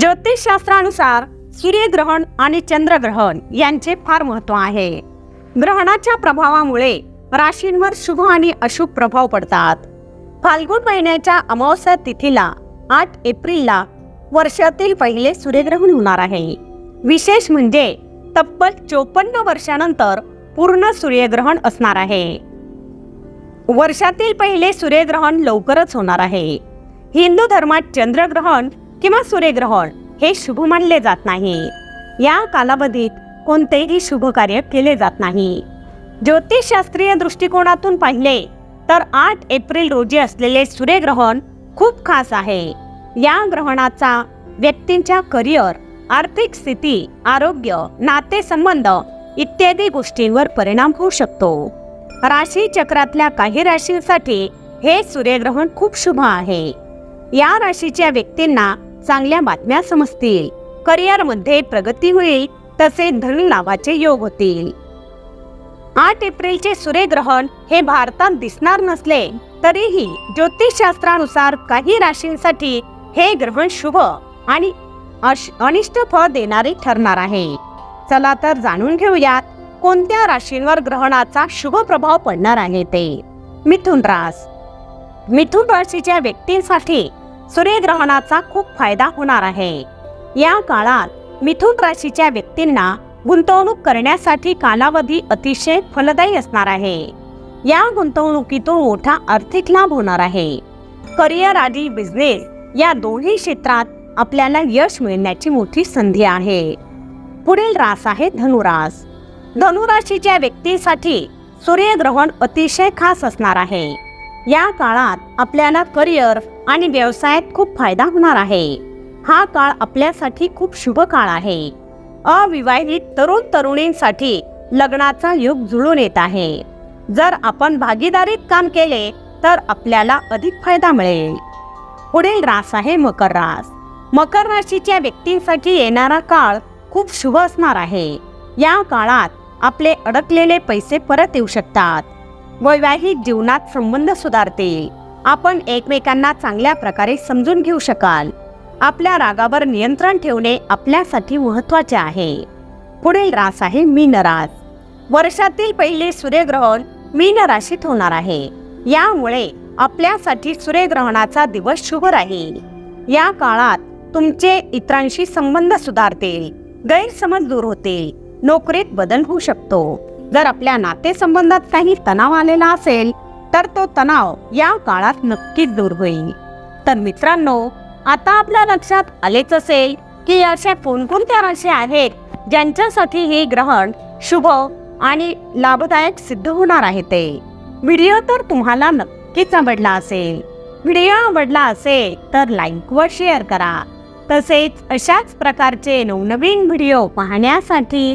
ज्योतिषशास्त्रानुसार सूर्यग्रहण आणि चंद्रग्रहण यांचे फार महत्त्व आहे. ग्रहणाच्या प्रभावामुळे राशींवर शुभ आणि अशुभ प्रभाव पडतात. फाल्गुन महिन्याच्या अमावस्या तिथीला आठ एप्रिलला वर्षातील पहिले सूर्यग्रहण होणार आहे. विशेष म्हणजे तब्बल चोपन्न वर्षानंतर पूर्ण सूर्यग्रहण असणार आहे. वर्षातील पहिले सूर्यग्रहण लवकरच होणार आहे. हिंदू धर्मात चंद्रग्रहण किंवा सूर्यग्रहण हे शुभ मानले जात नाही. या कालावधीत कोणतेही शुभ कार्य केले जात नाही. ज्योतिषशास्त्रीय दृष्टिकोनातून पाहिले तर आठ एप्रिल रोजी असलेले सूर्यग्रहण खूप खास आहे. या ग्रहणाचा व्यक्तींच्या करिअर आर्थिक स्थिती आरोग्य नातेसंबंध इत्यादी गोष्टींवर परिणाम होऊ शकतो. राशी चक्रातल्या काही राशींसाठी हे सूर्यग्रहण खूप शुभ आहे. या राशीच्या व्यक्तींना चांगल्या बातम्या समजतील. करिअरमध्ये प्रगती होईल तसे धन लाभाचे योग होतील. आठ एप्रिलचे सूर्यग्रहण हे भारतात दिसणार नसले तरीही ज्योतिषशास्त्रानुसार काही राशींसाठी हे ग्रहण शुभ आणि अश- अनिष्ट फळ देणारे ठरणार आहे. चला तर जाणून घेऊयात कोणत्या राशींवर ग्रहणाचा शुभ प्रभाव पडणार आहे ते. मिथुन रास. मिथुन राशीच्या व्यक्तींसाठी सूर्यग्रहणाचा खूप फायदा होणार आहे. या काळात मिथुन राशीच्या व्यक्तींना गुंतवणूक करण्यासाठी कालावधी अतिशय फलदायी असणार आहे. या गुंतवणुकीतून मोठा आर्थिक लाभ होणार आहे. करिअर आणि बिझनेस या दोन्ही क्षेत्रात आपल्याला यश मिळण्याची मोठी संधी आहे. पुढील रास आहे धनुरास. धनुराशीच्या व्यक्तीसाठी सूर्यग्रहण अतिशय खास असणार आहे. या काळात आपल्याला करिअर आणि व्यवसायात खूप फायदा होणार आहे. हा काळ आपल्यासाठी खूप शुभ काळ आहे. अविवाहित तरुण तरुणींसाठी लग्नाचा योग जुळून येत आहे. जर आपण भागीदारीत काम केले तर आपल्याला अधिक फायदा मिळेल. पुढील रास आहे मकर रास. मकर राशीच्या व्यक्तींसाठी येणारा काळ खूप शुभ असणार आहे. या काळात आपले अडकलेले पैसे परत येऊ शकतात. वैवाहिक जीवनात संबंध सुधारतील आपण एकमेकांना चांगल्या प्रकारे समजून घेऊ शकाल. आपल्या रागावर नियंत्रण ठेवणे आपल्यासाठी महत्त्वाचे आहे. पुढील रास आहे मीन रास. वर्षातील पहिले सूर्यग्रहण मीन राशीत होणार आहे. यामुळे आपल्यासाठी सूर्यग्रहणाचा दिवस शुभ राहील. या काळात तुमचे इतरांशी संबंध सुधारतील. गैरसमज दूर होतील. नोकरीत बदल होऊ शकतो. जर आपल्या नातेसंबंधात काही तणाव आलेला असेल तर तो तणाव या काळात नक्कीच दूर होईल. तर मित्रांनो आता आपल्या लक्षात आलेच असेल की अशा कोणकोणत्या राशी आहेत ज्यांच्यासाठी हे ग्रहण शुभ आणि लाभदायक सिद्ध होणार आहे ते. व्हिडिओ तर तुम्हाला नक्कीच आवडला असेल. व्हिडिओ आवडला असेल तर लाईक व शेअर करा. तसेच अशाच प्रकारचे नवनवीन व्हिडिओ पाहण्यासाठी